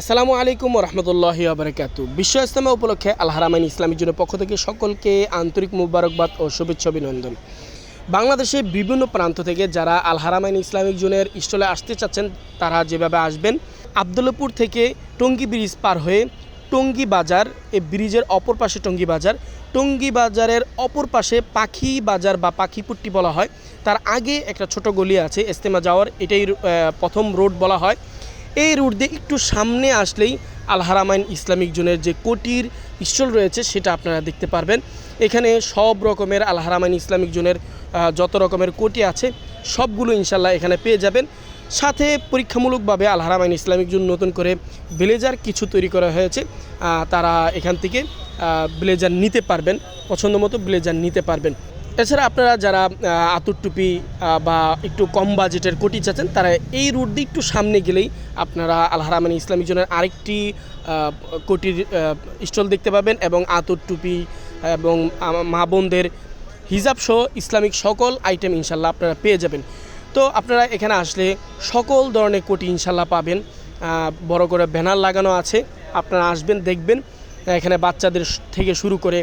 আসসালামু আলাইকুম রহমতুল্লাহি আবরকাত বিশ্ব ইস্তেমা উপলক্ষে আলহারামাইন ইসলামীর জন্য পক্ষ থেকে সকলকে আন্তরিক মুবারকবাদ ও শুভেচ্ছা অভিনন্দন। বাংলাদেশে বিভিন্ন প্রান্ত থেকে যারা আলহারামাইন ইসলামিক জোনের স্টলে আসতে চাচ্ছেন, তারা যেভাবে আসবেন, আবদুল্লাপুর থেকে টঙ্গী ব্রিজ পার হয়ে টঙ্গী বাজার, এই ব্রিজের অপর পাশে টঙ্গী বাজার, টঙ্গী বাজারের অপর পাশে পাখি বাজার বা পাখিপুট্টি বলা হয়। তার আগে একটা ছোট গলি আছে, ইস্তেমা যাওয়ার, এটাই প্রথম রোড বলা হয়। এই রুট দিয়ে একটু সামনে আসলেই আল হারামাইন ইসলামিক জোনের যে কোটির স্টল রয়েছে, সেটা আপনারা দেখতে পারবেন। এখানে সব রকমের আল হারামাইন ইসলামিক জোনের যত রকমের কোটি আছে, সবগুলো ইনশাল্লাহ এখানে পেয়ে যাবেন। সাথে পরীক্ষামূলকভাবে আল হারামাইন ইসলামিক জোন নতুন করে ব্লেজার কিছু তৈরি করা হয়েছে। তারা এখান থেকে ব্লেজার নিতে পারবেন পছন্দ মতো ব্লেজার নিতে পারবেন। এছাড়া আপনারা যারা আতুর টুপি বা একটু কম বাজেটের কোটি চাচ্ছেন, তারা এই রুট দিয়ে একটু সামনে গেলেই আপনারা আলহারামানি ইসলামী জনের আরেকটি কোটির স্টল দেখতে পাবেন এবং আতুর টুপি এবং মা বোনদের হিজাব সহ ইসলামিক সকল আইটেম ইনশাল্লাহ আপনারা পেয়ে যাবেন। তো আপনারা এখানে আসলে সকল ধরনের কোটি ইনশাল্লাহ পাবেন। বড় করে ব্যানার লাগানো আছে, আপনারা আসবেন, দেখবেন। এখানে বাচ্চাদের থেকে শুরু করে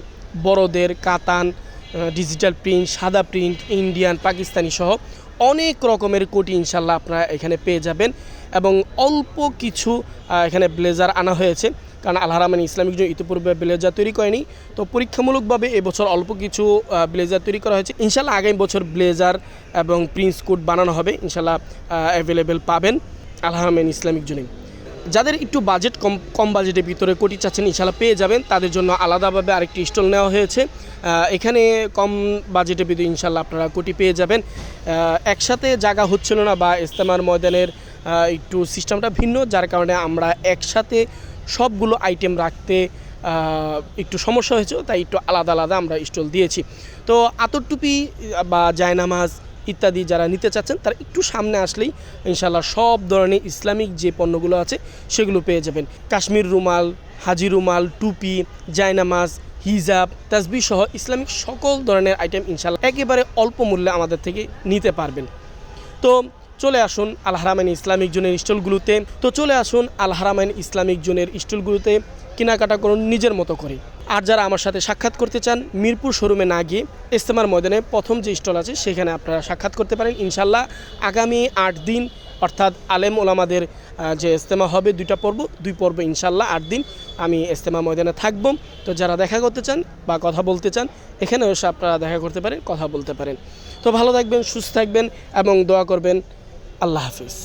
বড়দের, কাতান ডিজিটাল প্রিন্ট সাদা প্রিন্ট ইন্ডিয়ান পাকিস্তানি সহ অনেক রকমের কোটি ইনশাল্লাহ আপনারা এখানে পেয়ে যাবেন এবং অল্প কিছু এখানে ব্লেজার আনা হয়েছে। কারণ আলহারামান ইসলামিক জন্য ইতিপূর্বে ব্লেজার তৈরি করেনি, তো পরীক্ষামূলকভাবে এবছর অল্প কিছু ব্লেজার তৈরি করা হয়েছে। ইনশাল্লাহ আগামী বছর ব্লেজার এবং প্রিন্স কোট বানানো হবে। ইনশাল্লাহ অ্যাভেলেবেল পাবেন। আলহারামেন ইসলামিক জন্য যাদের একটু বাজেট কম কম বাজেটের ভিতরে কোটি চাচ্ছেন ইনশাল্লাহ পেয়ে যাবেন, তাদের জন্য আলাদাভাবে আরেকটি স্টল নেওয়া হয়েছে। এখানে কম বাজেটের ভিতরে ইনশাল্লাহ আপনারা কোটি পেয়ে যাবেন। একসাথে জায়গা হচ্ছিল না বা ইস্তেমার ময়দানের একটু সিস্টেমটা ভিন্ন, যার কারণে আমরা একসাথে সবগুলো আইটেম রাখতে একটু সমস্যা হয়েছে তাই একটু আলাদা আলাদা আমরা স্টল দিয়েছি। তো আতর টুপি বা জায়নামাজ ইত্যাদি যারা নিতে চাচ্ছেন, তারা একটু সামনে আসলেই ইনশাল্লাহ সব ধরনের ইসলামিক যে পণ্যগুলো আছে, সেগুলো পেয়ে যাবেন। কাশ্মীর রুমাল, হাজি রুমাল, টুপি, জায়নামাজ, হিজাব তাসবি সহ ইসলামিক সকল ধরনের আইটেম ইনশাল্লাহ একেবারে অল্প মূল্যে আমাদের থেকে নিতে পারবেন। তো চলে আসুন আল হারামাইন ইসলামিক জোনের স্টলগুলোতে। তো চলে আসুন আল হারামাইন ইসলামিক জোনের স্টলগুলোতে, কেনাকাটা করুন নিজের মতো করে। আর যারা আমার সাথে সাক্ষাৎ করতে চান, মিরপুর শোরুমে না গিয়ে ইস্তেমার ময়দানে প্রথম যে স্টল আছে, সেখানে আপনারা সাক্ষাৎ করতে পারেন। ইনশাল্লাহ আগামী আট দিন, অর্থাৎ আলেম ওলামাদের যে ইস্তেমা হবে, দুইটা পর্ব, দুই পর্ব ইনশাল্লাহ আট দিন আমি ইস্তেমা ময়দানে থাকব। তো যারা দেখা করতে চান বা কথা বলতে চান এখানে এসে আপনারা দেখা করতে পারেন, কথা বলতে পারেন। তো ভালো থাকবেন, সুস্থ থাকবেন এবং দোয়া করবেন। আল্লাহ হাফিজ।